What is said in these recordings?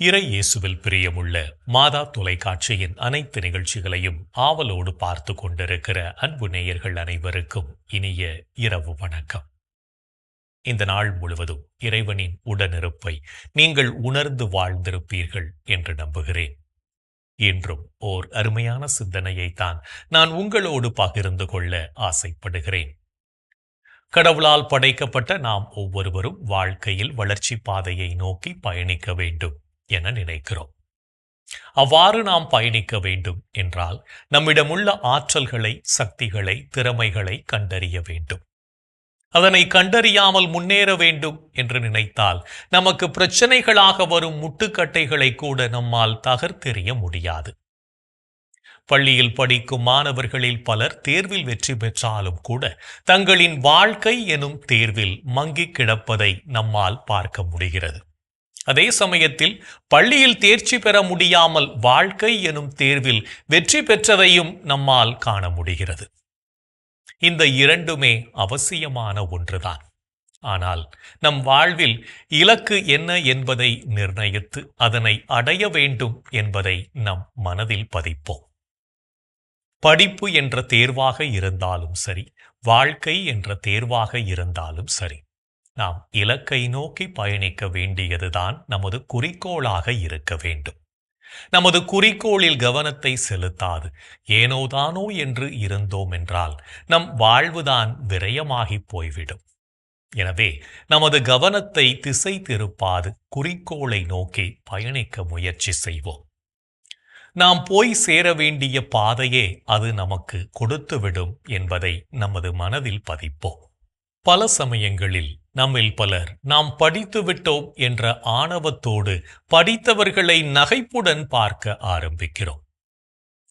இறை இயேசுவில் பிரியமுள்ள மாதா தொலைக்காட்சியின் அனைத்து நிகழ்ச்சிகளையும் ஆவலோடு பார்த்து கொண்டிருக்கிற அன்பு நேயர்கள் அனைவருக்கும் இனிய இரவு வணக்கம். இந்த நாள் முழுவதும் இறைவனின் உடனிருப்பை நீங்கள் உணர்ந்து வாழ்ந்திருப்பீர்கள் என்று நம்புகிறேன். இன்றும் ஓர் அருமையான சிந்தனையைத்தான் நான் உங்களோடு பகிர்ந்து கொள்ள ஆசைப்படுகிறேன். கடவுளால் படைக்கப்பட்ட நாம் ஒவ்வொருவரும் வாழ்க்கையில் வளர்ச்சி பாதையை நோக்கி பயணிக்க வேண்டும். என நினைக்கிறோம். அவ்வாறு நாம் பயணிக்க வேண்டும் என்றால் நம்மிடமுள்ள ஆற்றல்களை சக்திகளை திறமைகளை கண்டறிய வேண்டும். அதனை கண்டறியாமல் முன்னேற வேண்டும் என்று நினைத்தால் நமக்கு பிரச்சனைகளாக வரும் முட்டுக்கட்டைகளை கூட நம்மால் தகர்த்தெறிய முடியாது. பள்ளியில் படிக்கும் மாணவர்களில் பலர் தேர்வில் வெற்றி பெற்றாலும் கூட தங்களின் வாழ்க்கை எனும் தேர்வில் மங்கிக் கிடப்பதை நம்மால் பார்க்க முடிகிறது. அதே சமயத்தில் பள்ளியில் தேர்ச்சி பெற முடியாமல் வாழ்க்கை எனும் தேர்வில் வெற்றி பெற்றதையும் நம்மால் காண முடிகிறது. இந்த இரண்டுமே அவசியமான ஒன்றுதான். ஆனால் நம் வாழ்வில் இலக்கு என்ன என்பதை நிர்ணயித்து அதனை அடைய வேண்டும் என்பதை நம் மனதில் பதிப்போம். படிப்பு என்ற தேர்வாக இருந்தாலும் சரி வாழ்க்கை என்ற தேர்வாக இருந்தாலும் சரி நாம் இலக்கை நோக்கி பயணிக்க வேண்டியதுதான் நமது குறிக்கோளாக இருக்க வேண்டும். நமது குறிக்கோளில் கவனத்தை செலுத்தாது. ஏனோதானோ என்று இருந்தோம் என்றால் நம் வாழ்வுதான் விரயமாகி போய்விடும். எனவே நமது கவனத்தை திசை திருப்பாது குறிக்கோளை நோக்கி பயணிக்க முயற்சி செய்வோம். நாம் போய் சேர வேண்டிய பாதையே அது நமக்கு கொடுத்துவிடும் என்பதை நமது மனதில் பதிப்போம். பல சமயங்களில் நம்மில் பலர். நாம் படித்து விட்டோம் என்ற ஆணவத்தோடு படித்தவர்களை நகைப்புடன் பார்க்க ஆரம்பிக்கிறோம்.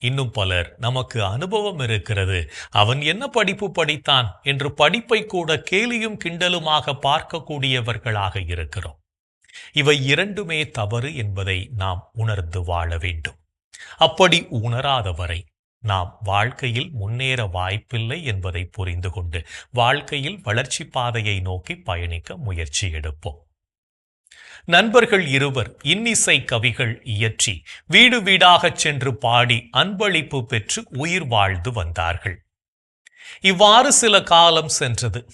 இன்னும் பலர் நமக்கு அனுபவம் இருக்கிறது. அவன் என்ன படிப்பு படித்தான்? என்று படிப்பை கூட கேலியும் கிண்டலுமாக பார்க்கக்கூடியவர்களாக இருக்கிறோம். இவை இரண்டுமே தவறு என்பதை நாம் உணர்ந்து வாழ வேண்டும். அப்படி உணராதவரை நாம் வாழ்க்கையில் முன்னேற வாய்ப்பில்லை என்பதை புரிந்து கொண்டு வாழ்க்கையில் வளர்ச்சி பாதையை நோக்கி பயணிக்க முயற்சி எடுப்போம். நண்பர்கள் இருவர் இன்னிசை கவிகள் இயற்றி வீடு வீடாகச் சென்று பாடி அன்பளிப்பு பெற்று உயிர் வாழ்ந்து வந்தார்கள். இவ்வாறு சில காலம் சென்றது.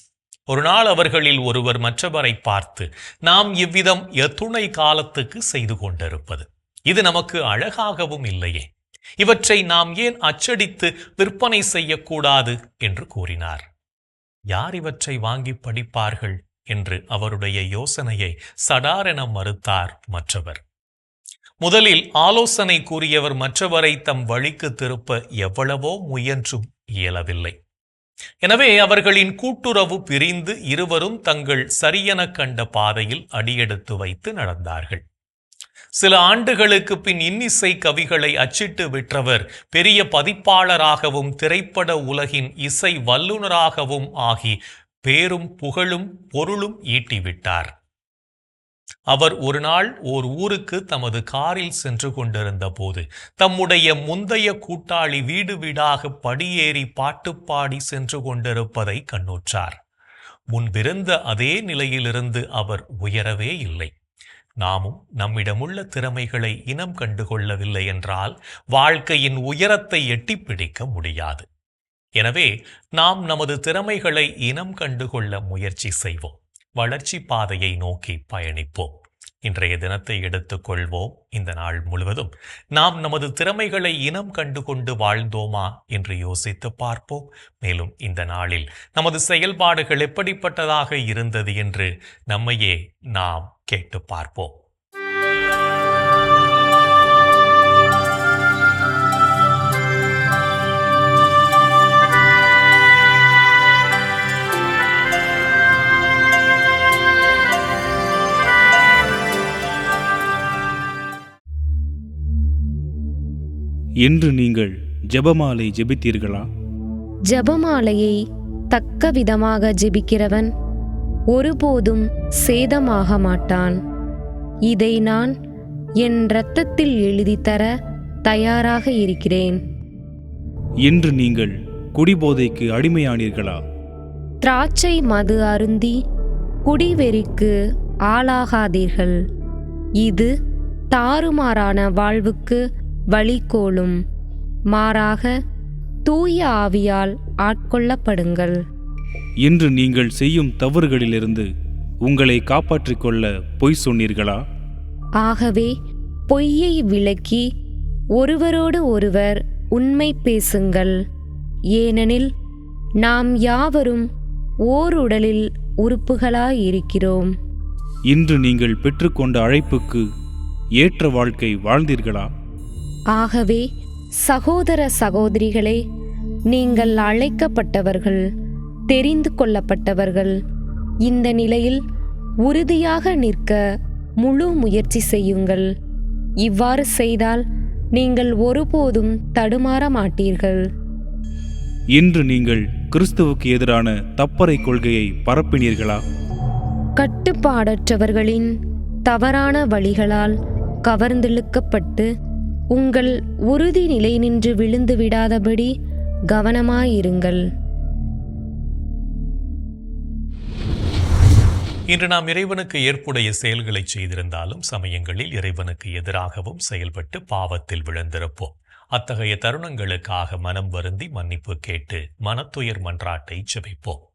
ஒரு நாள் அவர்களில் ஒருவர் மற்றவரை பார்த்து நாம் இவ்விதம் எத்துணை காலத்துக்கு செய்து கொண்டிருப்பது. இது நமக்கு அழகாகவும் இல்லையே. இவற்றை நாம் ஏன் அச்சடித்து விற்பனை செய்யக்கூடாது? என்று கூறினார். யார் இவற்றை வாங்கி படிப்பார்கள்? என்று அவருடைய யோசனையை சடாரென மறுத்தார் மற்றவர். முதலில் ஆலோசனை கூறியவர் மற்றவரை தம் வழிக்கு திருப்ப எவ்வளவோ முயன்றும் இயலவில்லை. எனவே அவர்களின் கூட்டுறவு பிரிந்து இருவரும் தங்கள் சரியென கண்ட பாதையில் அடியெடுத்து வைத்து நடந்தார்கள். சில ஆண்டுகளுக்கு பின் இன்னிசை கவிகளை அச்சிட்டு விற்றவர் பெரிய பதிப்பாளராகவும் திரைப்பட உலகின் இசை வல்லுநராகவும் ஆகி பேரும் புகழும் பொருளும் ஈட்டிவிட்டார். அவர் ஒரு நாள் ஓர் ஊருக்கு தமது காரில் சென்று கொண்டிருந்த போது தம்முடைய முந்தைய கூட்டாளி வீடு வீடாக படியேறி பாட்டு பாடி சென்று கொண்டிருப்பதை கண்ணுற்றார். முன்பிருந்த அதே நிலையிலிருந்து அவர் உயரவே இல்லை. நாமும் நம்மிடமுள்ள திறமைகளை இனம் கண்டுகொள்ளவில்லை என்றால் வாழ்க்கையின் உயரத்தை எட்டிப் பிடிக்க முடியாது. எனவே நாம் நமது திறமைகளை இனம் கண்டுகொள்ள முயற்சி செய்வோம். வளர்ச்சி பாதையை நோக்கி பயணிப்போம். இன்றைய தினத்தை எடுத்துக்கொள்வோம் இந்த நாள் முழுவதும். நாம் நமது திறமைகளை இனம் கண்டு கொண்டு வாழ்ந்தோமா என்று யோசித்து பார்ப்போம். மேலும் இந்த நாளில் நமது செயல்பாடுகள் எப்படிப்பட்டதாக இருந்தது என்று நம்மையே நாம் கேட்டு பார்ப்போம். இன்று நீங்கள் ஜெபமாலை ஜெபித்தீர்களா? ஜெபமாலையை தக்க விதமாக ஜெபிக்கிறவன் ஒருபோதும் சேதமாக மாட்டான். இதை நான் என் இரத்தத்தில் எழுதித் தர தயாராக இருக்கிறேன். இன்று நீங்கள் குடிபோதைக்கு அடிமையானீர்களா? திராட்சை மது அருந்தி குடிவெறிக்கு ஆளாகாதீர்கள். இது தாறுமாறான வாழ்வுக்கு வழிகோலும். மாறாக தூய ஆவியால் ஆட்கொள்ளப்படுங்கள். இன்று நீங்கள் செய்யும் தவறுகளிலிருந்து உங்களை காப்பாற்றிக் கொள்ள பொய் சொன்னீர்களா? ஆகவே பொய்யை விலக்கி ஒருவரோடு ஒருவர் உண்மை பேசுங்கள். ஏனெனில் நாம் யாவரும் ஓர் உடலில் உறுப்புகளாயிருக்கிறோம். இன்று நீங்கள் பெற்றுக்கொண்ட அழைப்புக்கு ஏற்ற வாழ்க்கை வாழ்ந்தீர்களா? ஆகவே சகோதர சகோதரிகளே நீங்கள் அழைக்கப்பட்டவர்கள் தெரிந்து கொள்ளப்பட்டவர்கள் இந்த நிலையில் உறுதியாக நிற்க முழு முயற்சி செய்யுங்கள். இவ்வாறு செய்தால் நீங்கள் ஒருபோதும் தடுமாற மாட்டீர்கள். இன்று நீங்கள் கிறிஸ்துவுக்கு எதிரான தப்பறை கொள்கையை பரப்பினீர்களா? கட்டுப்பாடற்றவர்களின் தவறான வழிகளால் கவர்ந்திழுக்கப்பட்டு உங்கள் உறுதி நிலை நின்று விழுந்து விடாதபடி கவனமாயிருங்கள். இன்று நாம் இறைவனுக்கு ஏற்புடைய செயல்களை செய்திருந்தாலும் சமயங்களில் இறைவனுக்கு எதிராகவும் செயல்பட்டு பாவத்தில் விழுந்திருப்போம். அத்தகைய தருணங்களுக்காக மனம் வருந்தி மன்னிப்பு கேட்டு மனத்துயர் மன்றாட்டை செபிப்போம்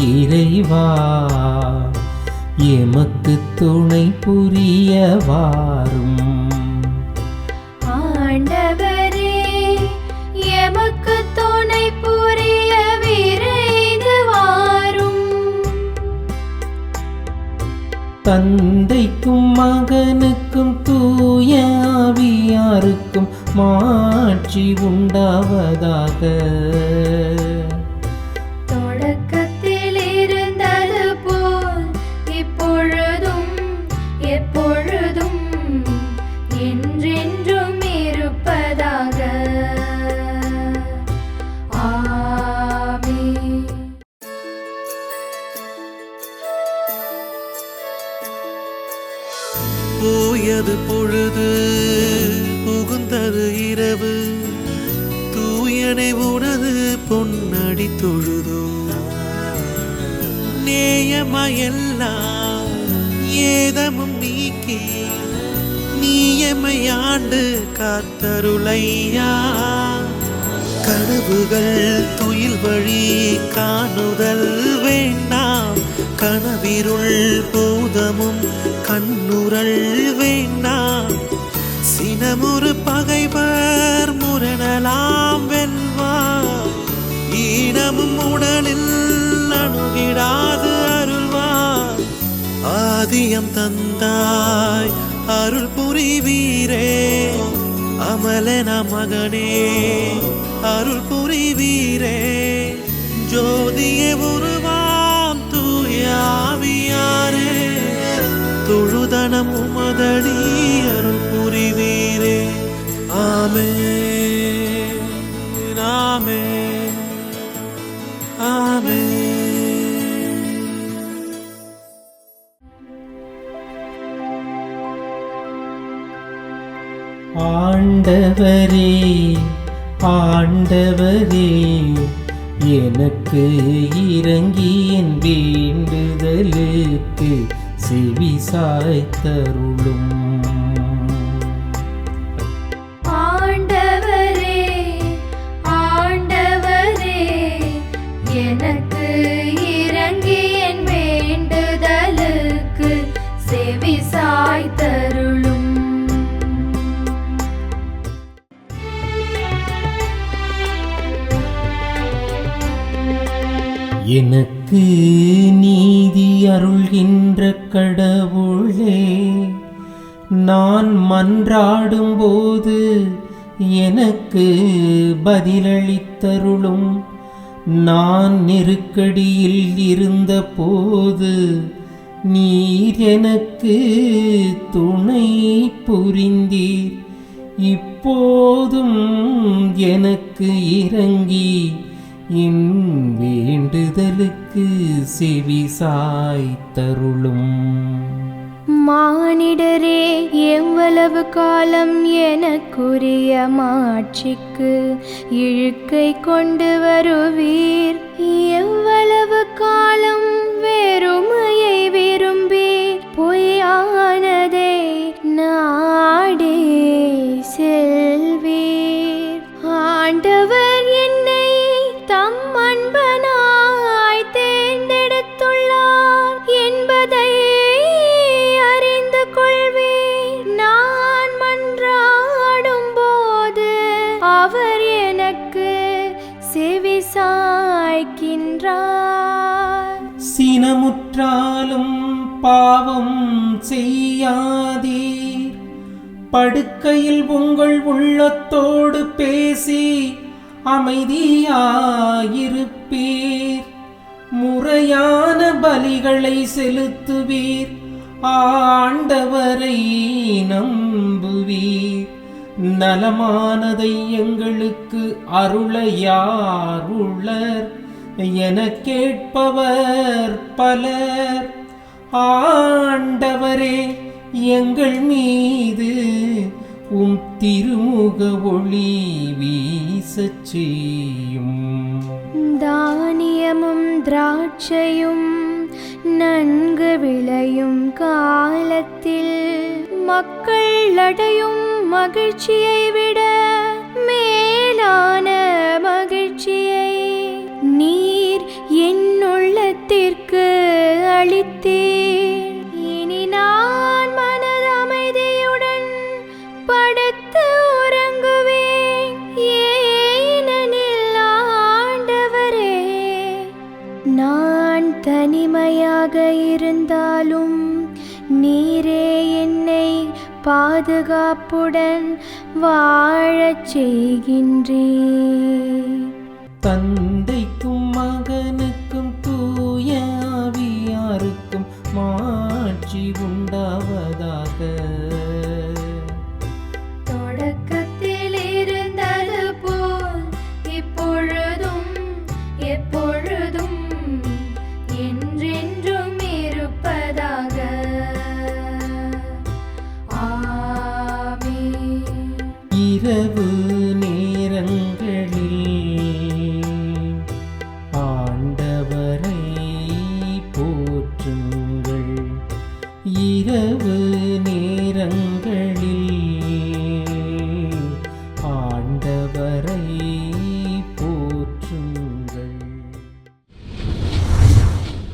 இறைவா எமக்கு துணை புரிய வாரும் ஆண்டவரே எமக்கு துணை புரிய விரைந்து வாரும் தந்தைக்கும் மகனுக்கும் தூய ஆவியாருக்கும் மாட்சி உண்டாவதாக. ஈனமும் உடலில் அணுகிடாது அருள்வாய் ஆதியம் தந்தாய் அருள் புரிவீரே. அமலன மகனே அருள் புரிவீரே. ஜோதிய உருவாம் தூயாவியாரே தொழுதனம் உமதடி அருள் புரிவீரே. ஆமே ஆமே ஆண்டவரே ஆண்டவரே எனக்கு இறங்கி என் வேண்டுதலுக்கு செவி சாய்த்தருளும். எனக்கு நீதி அருள்கின்ற கடவுளே நான் மன்றாடும்போது எனக்கு பதிலளித்தருளும். நான் நெருக்கடியில் இருந்தபோது நீர் எனக்கு துணை புரிந்தீர். இப்போதும் எனக்கு இறங்கி என் வேண்டுதலுக்கு செவி சாய்த்தருளும். மானிடரே எவ்வளவு காலம் எனக்குரிய மாட்சிக்கு இழுக்கை கொண்டு வருவீர். எவ்வளவு காலம் வெறுமையை பாவம் செய்யாதீர். படுக்கையில் உங்கள் உள்ளத்தோடு பேசி அமைதியாயிருப்பீர். முறையான பலிகளை செலுத்துவீர். ஆண்டவரை நம்புவீர். நலமானதை எங்களுக்கு அருளையாருளர். என கேட்பவர் பலர். ஆண்டவரே எங்கள் மீது உம் திருமுக ஒளி வீசச் செய்யும். தானியமும் திராட்சையும் நன்கு விளையும் காலத்தில் மக்கள் அடையும் மகிழ்ச்சியை விட மேலான மகிழ்ச்சியை நீர் என் உள்ளத்திற்கு அளித்தீர் இனி நான் மனது அமைதியுடன் படுத்து உறங்குவேன். ஏனெனில் ஆண்டவரே நான் தனிமையாக இருந்தாலும் நீரே என்னை பாதுகாப்புடன் வாழச் செய்கின்றே தந்தைக்கும் மகன்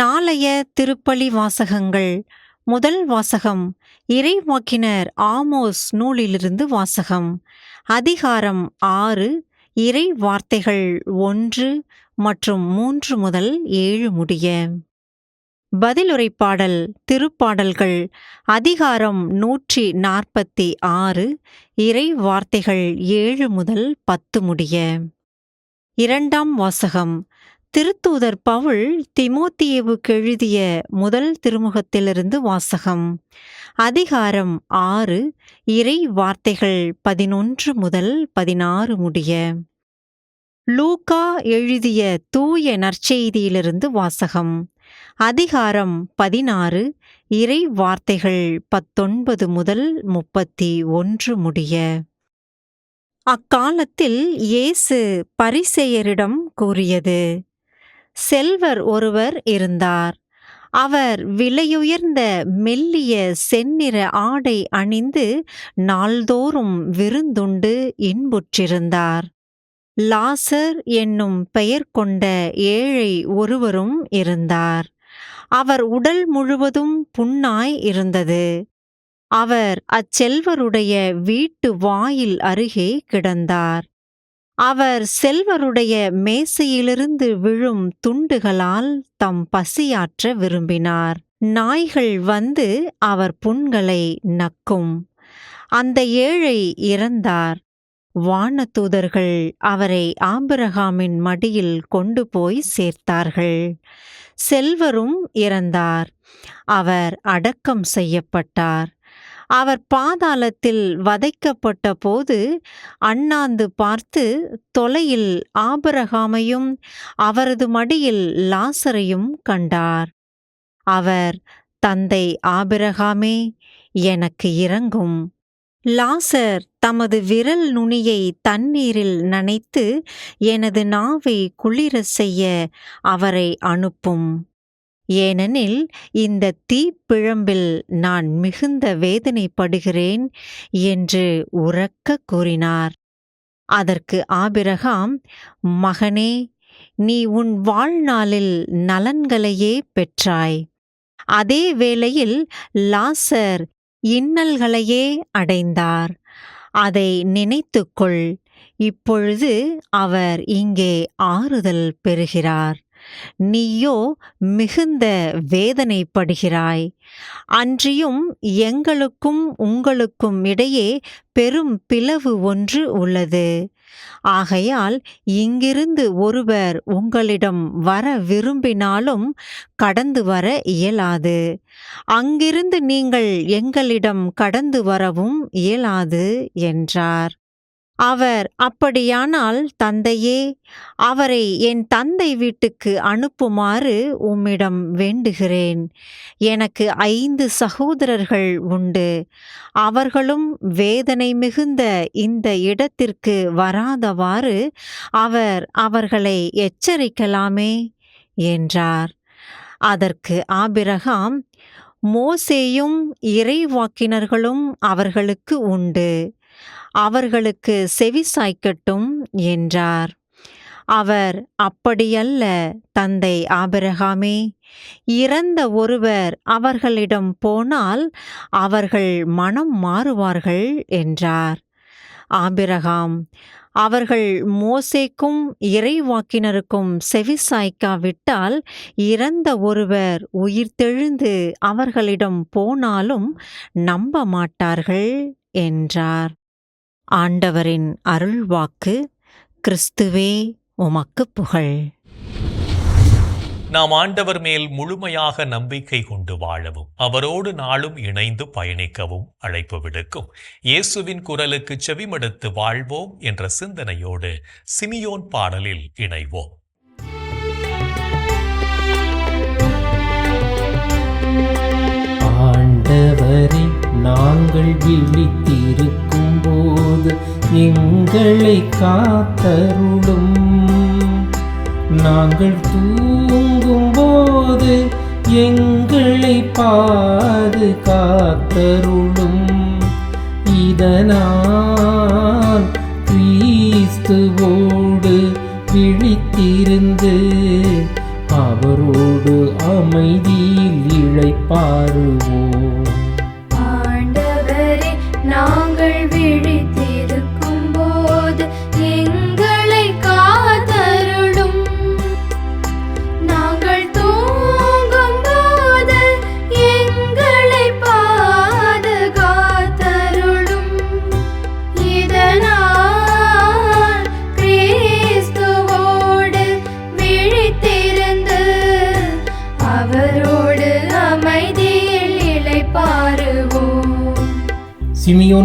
நாளைய திருப்பலி வாசகங்கள். முதல் வாசகம் இறைவாக்கினர் ஆமோஸ் நூலிலிருந்து வாசகம். அதிகாரம் ஆறு இறை வார்த்தைகள் ஒன்று மற்றும் மூன்று முதல் ஏழு முடிய. பதிலுரைப்பாடல் திருப்பாடல்கள் அதிகாரம் நூற்றி நாற்பத்தி ஆறு இறை வார்த்தைகள் ஏழு முதல் பத்து முடிய. இரண்டாம் வாசகம் திருத்தூதர் பவுல் திமோத்தியேவுக்கு எழுதிய முதல் திருமுகத்திலிருந்து வாசகம். அதிகாரம் ஆறு இறை வார்த்தைகள் பதினொன்று முதல் பதினாறு முடிய. லூகா எழுதிய தூய நற்செய்தியிலிருந்து வாசகம். அதிகாரம் பதினாறு இறை வார்த்தைகள் பத்தொன்பது முதல் முப்பத்தி ஒன்று முடிய. அக்காலத்தில் இயேசு பரிசேயரிடம் கூறியது செல்வர் ஒருவர் இருந்தார். அவர் விலையுயர்ந்த மெல்லிய செந்நிற ஆடை அணிந்து நாள்தோறும் விருந்துண்டு இன்புற்றிருந்தார். லாசர் என்னும் பெயர் கொண்ட ஏழை ஒருவரும் இருந்தார். அவர் உடல் முழுவதும் புண்ணாய் இருந்தது. அவர் அச்செல்வருடைய வீட்டு வாயில் அருகே கிடந்தார். அவர் செல்வருடைய மேசையிலிருந்து விழும் துண்டுகளால் தம் பசியாற்ற விரும்பினார். நாய்கள் வந்து அவர் புண்களை நக்கும். அந்த ஏழை இறந்தார். வானதூதர்கள் அவரை ஆபிரகாமின் மடியில் கொண்டு போய் சேர்த்தார்கள். செல்வரும் இறந்தார். அவர் அடக்கம் செய்யப்பட்டார். அவர் பாதாளத்தில் வதைக்கப்பட்ட போது அண்ணாந்து பார்த்து தொலையில் ஆபரகாமையும் அவரது மடியில் லாசரையும் கண்டார். அவர் தந்தை ஆபிரகாமே எனக்கு இறங்கும் லாசர் தமது விரல் நுனியை தண்ணீரில் நனைத்து எனது நாவை குளிர செய்ய அவரை அனுப்பும். ஏனெனில் இந்த தீப்பிழம்பில் நான் மிகுந்த வேதனைப்படுகிறேன் என்று உறக்க கூறினார். அதற்கு ஆபிரகாம் மகனே நீ உன் வாழ்நாளில் நலன்களையே பெற்றாய். அதே வேளையில் லாசர் இன்னல்களையே அடைந்தார். அதை நினைத்துக்கொள். இப்பொழுது அவர் இங்கே ஆறுதல் பெறுகிறார். நீயோ மிகுந்த வேதனைப்படுகிறாய். அன்றியும் எங்களுக்கும் உங்களுக்கும் இடையே பெரும் பிளவு ஒன்று உள்ளது. ஆகையால் இங்கிருந்து ஒருவர் உங்களிடம் வர விரும்பினாலும் கடந்து வர இயலாது. அங்கிருந்து நீங்கள் எங்களிடம் கடந்து வரவும் இயலாது என்றார். அவர் அப்படியானால் தந்தையே அவரை என் தந்தை வீட்டுக்கு அனுப்புமாறு உம்மிடம் வேண்டுகிறேன். எனக்கு ஐந்து சகோதரர்கள் உண்டு. அவர்களும் வேதனை மிகுந்த இந்த இடத்திற்கு வராதவாறு அவர் அவர்களை எச்சரிக்கலாமே என்றார். அதற்கு ஆபிரகாம் மோசேயும் இறைவாக்கினர்களும் அவர்களுக்கு உண்டு. அவர்களுக்கு செவி சாய்க்கட்டும் என்றார். அவர் அப்படியல்ல தந்தை ஆபிரகாமே இறந்த ஒருவர் அவர்களிடம் போனால் அவர்கள் மனம் மாறுவார்கள் என்றார். ஆபிரகாம் அவர்கள் மோசேக்கும் இறைவாக்கினருக்கும் செவிசாய்க்காவிட்டால் இறந்த ஒருவர் உயிர்த்தெழுந்து அவர்களிடம் போனாலும் நம்ப மாட்டார்கள் என்றார். ஆண்டவரின் அருள்வாக்கு கிறிஸ்துவே உமக்கு புகழ். நாம் ஆண்டவர் மேல் முழுமையாக நம்பிக்கை கொண்டு வாழவும் அவரோடு நாளும் இணைந்து பயணிக்கவும் அழைப்பு விடுக்கும். இயேசுவின் குரலுக்கு செவிமடுத்து வாழ்வோம் என்ற சிந்தனையோடு சிமியோன் பாடலில் இணைவோம். ஆண்டவரை நாங்கள் விழித்திருக்கும் போது எங்களை காத்தருளும். நாங்கள் தூங்கும் போது எங்களை பாதுகாத்தருளும். இதனால் கிறிஸ்துவோடு பிழித்திருந்து அவரோடு அமைதியில் இழைப்பாருவோம்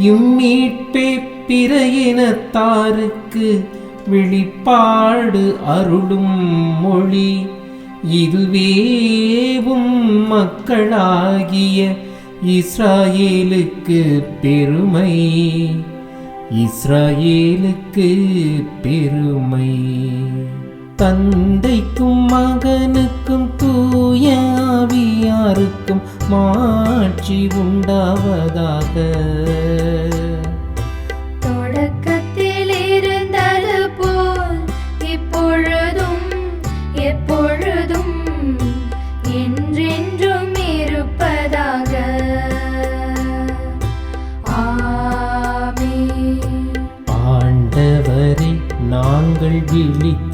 இம்மீட்பே பிற இனத்தாருக்கு வெளிப்பாடு அருளும் மொழி. இதுவேவும் மக்களாகிய இஸ்ராயேலுக்கு பெருமை. இஸ்ராயேலுக்கு பெருமை. தந்தைக்கும் மகனுக்கும் தூய ஆவியாருக்கும் மாட்சி உண்டாவதாக. தொடக்கத்தில் இருந்தது போல் இப்பொழுதும் எப்பொழுதும் என்றென்றும் இருப்பதாக. ஆண்டவரை நாங்கள் போது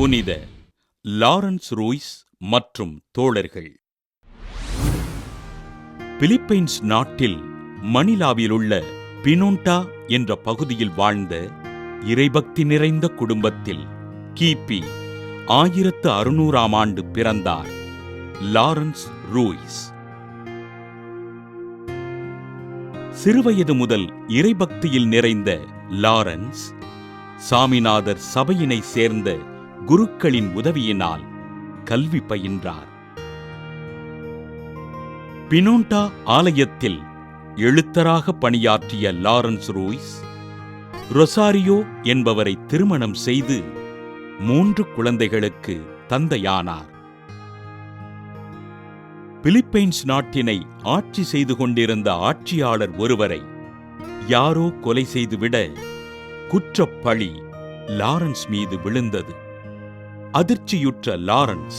புனித லாரன்ஸ் ரூய்ஸ் மற்றும் தோழர்கள். பிலிப்பைன்ஸ் நாட்டில் மணிலாவிலுள்ள பினோண்டா என்ற பகுதியில் வாழ்ந்த இறைபக்தி நிறைந்த குடும்பத்தில் கிபி ஆயிரத்து அறுநூறாம் ஆண்டு பிறந்தார் லாரன்ஸ் ரூய்ஸ். சிறுவயது முதல் இறைபக்தியில் நிறைந்த லாரன்ஸ் சாமிநாதர் சபையினை சேர்ந்த குருக்களின் உதவியினால் கல்வி பயின்றார். பினோண்டா ஆலயத்தில் எழுத்தராக பணியாற்றிய லாரன்ஸ் ரூய்ஸ் ரொசாரியோ என்பவரை திருமணம் செய்து மூன்று குழந்தைகளுக்கு தந்தையானார். பிலிப்பைன்ஸ் நாட்டினை ஆட்சி செய்து கொண்டிருந்த ஆட்சியாளர் ஒருவரை யாரோ கொலை செய்துவிட குற்றப்பழி லாரன்ஸ் மீது விழுந்தது. அதிர்ச்சியுற்ற லாரன்ஸ்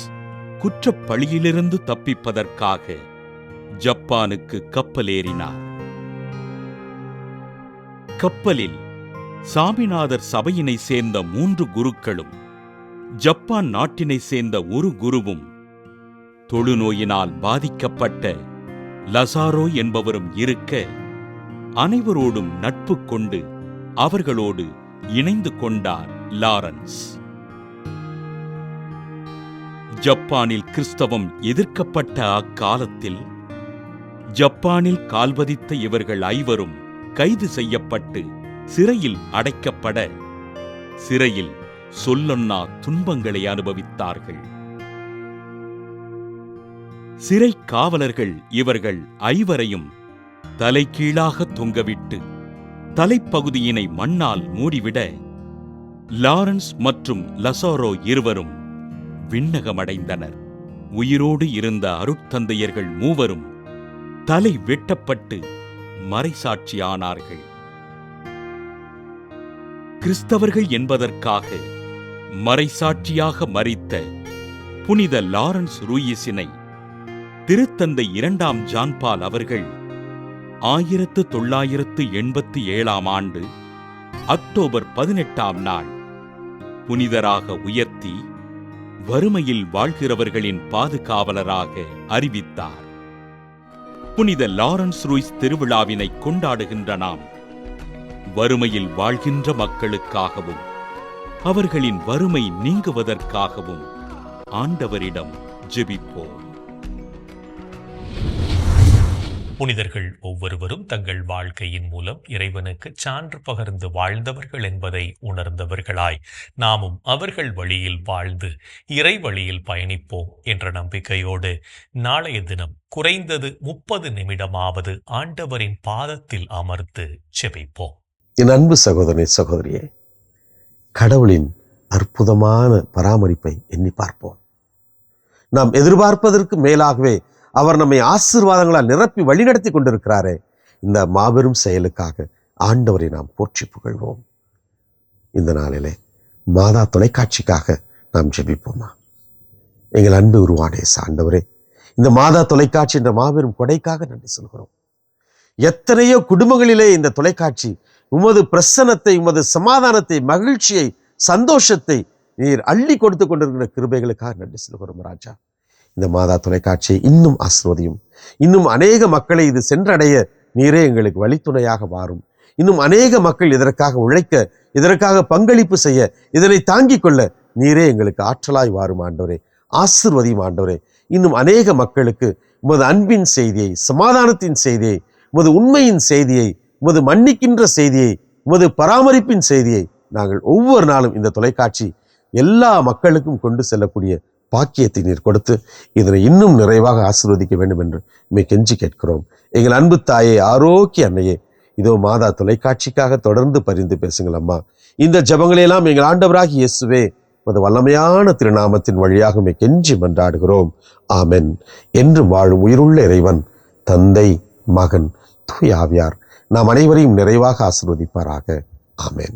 குற்றப்பழியிலிருந்து தப்பிப்பதற்காக ஜப்பானுக்கு கப்பலேறினார். கப்பலில் சாமிநாதர் சபையினை சேர்ந்த மூன்று குருக்களும் ஜப்பான் நாட்டினை சேர்ந்த ஒரு குருவும் தொழுநோயினால் பாதிக்கப்பட்ட லசாரோ என்பவரும் இருக்க அனைவரோடும் நட்பு கொண்டு அவர்களோடு இணைந்து கொண்டார் லாரன்ஸ். ஜப்பானில் கிறிஸ்தவம் எதிர்க்கப்பட்ட அக்காலத்தில் ஜப்பானில் கால்வதித்த இவர்கள் ஐவரும் கைது செய்யப்பட்டு சிறையில் அடைக்கப்பட சிறையில் சொல்லொன்னா துன்பங்களை அனுபவித்தார்கள். சிறை காவலர்கள் இவர்கள் ஐவரையும் தலைகீழாக தொங்கவிட்டு தலைப்பகுதியினை மண்ணால் மூடிவிட லாரன்ஸ் மற்றும் லசாரோ இருவரும் விண்ணகமடைந்தனர். உயிரோடு இருந்த அருட்தந்தையர்கள் மூவரும் தலை வெட்டப்பட்டு மறைசாட்சியானார்கள். கிறிஸ்தவர்கள் என்பதற்காக மறைசாட்சியாக மறித்த புனித லாரன்ஸ் ரூயிஸினை திருத்தந்தை இரண்டாம் ஜான்பால் அவர்கள் ஆயிரத்து தொள்ளாயிரத்து எண்பத்தி ஏழாம் ஆண்டு அக்டோபர் பதினெட்டாம் நாள் புனிதராக உயர்த்தி வறுமையில் வாழ்கிறவர்களின் பாதுகாவலராக அறிவித்தார். புனித லாரன்ஸ் ரூய்ஸ் திருவிழாவினை கொண்டாடுகின்ற நாம் வறுமையில் வாழ்கின்ற மக்களுக்காகவும் அவர்களின் வறுமை நீங்குவதற்காகவும் ஆண்டவரிடம் ஜெபிப்போம். புனிதர்கள் ஒவ்வொருவரும் தங்கள் வாழ்க்கையின் மூலம் இறைவனுக்கு சான்று பகர்ந்து வாழ்ந்தவர்கள் என்பதை உணர்ந்தவர்களாய் நாமும் அவர்கள் வழியில் வாழ்ந்து இறை வழியில் பயணிப்போம் என்ற நம்பிக்கையோடு நாளைய தினம் குறைந்தது முப்பது நிமிடமாவது ஆண்டவரின் பாதத்தில் அமர்ந்து செபிப்போம் என் அன்பு சகோதரி சகோதரியே கடவுளின் அற்புதமான பராமரிப்பை எண்ணி பார்ப்போம். நாம் எதிர்பார்ப்பதற்கு மேலாகவே அவர் நம்மை ஆசீர்வாதங்களால் நிரப்பி வழிநடத்தி கொண்டிருக்கிறாரே. இந்த மாபெரும் செயலுக்காக ஆண்டவரை நாம் போற்றி புகழ்வோம். இந்த நாளிலே மாதா தொலைக்காட்சிக்காக நாம் ஜெபிப்போமா? எங்கள் அன்பு உருவானே சாண்டவரே இந்த மாதா தொலைக்காட்சி என்ற மாபெரும் கொடைக்காக நன்றி சொல்கிறோம். எத்தனையோ குடும்பங்களிலே இந்த தொலைக்காட்சி உமது பிரசன்னத்தை உமது சமாதானத்தை மகிழ்ச்சியை சந்தோஷத்தை நீர் அள்ளி கொடுத்து கொண்டிருக்கிற கிருபைகளுக்காக நன்றி சொல்கிறோம் ராஜா. இந்த மாதா தொலைக்காட்சியை இன்னும் ஆசிர்வதியும் இன்னும் அநேக மக்களை இது சென்றடைய நீரே எங்களுக்கு வழித்துணையாக மாறும் இன்னும் அநேக மக்கள் இதற்காக உழைக்க இதற்காக பங்களிப்பு செய்ய இதனை தாங்கிக் கொள்ள நீரே எங்களுக்கு ஆற்றலாய் வாரும் ஆண்டவரே ஆசிர்வதியும் ஆண்டவரே. இன்னும் அநேக மக்களுக்கு உமது அன்பின் செய்தியை சமாதானத்தின் செய்தியை உமது உண்மையின் செய்தியை உமது மன்னிக்கின்ற செய்தியை உமது பராமரிப்பின் செய்தியை நாங்கள் ஒவ்வொரு நாளும் இந்த தொலைக்காட்சி எல்லா மக்களுக்கும் கொண்டு செல்லக்கூடிய பாக்கியத்தை நீர் கொடுத்து இதனை இன்னும் நிறைவாக ஆசீர்வதிக்க வேண்டும் என்று உண்மை கெஞ்சி கேட்கிறோம். எங்கள் அன்பு தாயே ஆரோக்கிய அன்னையே இதோ மாதா தொலைக்காட்சிக்காக தொடர்ந்து பரிந்து பேசுங்கள் அம்மா. இந்த ஜபங்களையெல்லாம் எங்கள் ஆண்டவராகி இயேசுவே உமது வல்லமையான திருநாமத்தின் வழியாக உம்மை கெஞ்சி மன்றாடுகிறோம். ஆமென். என்று வாழும் உயிருள்ள இறைவன் தந்தை மகன் தூயாவியார் நாம் அனைவரையும் நிறைவாக ஆசிர்வதிப்பாராக. ஆமென்.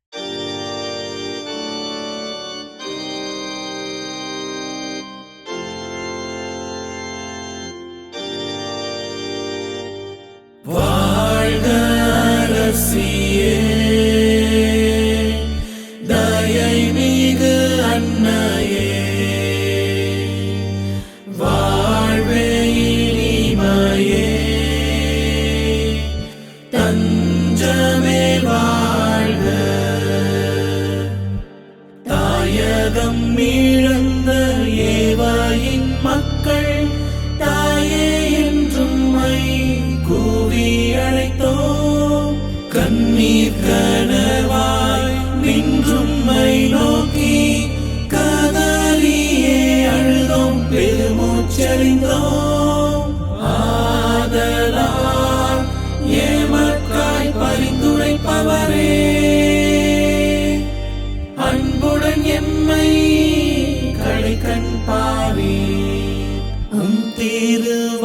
assim. You.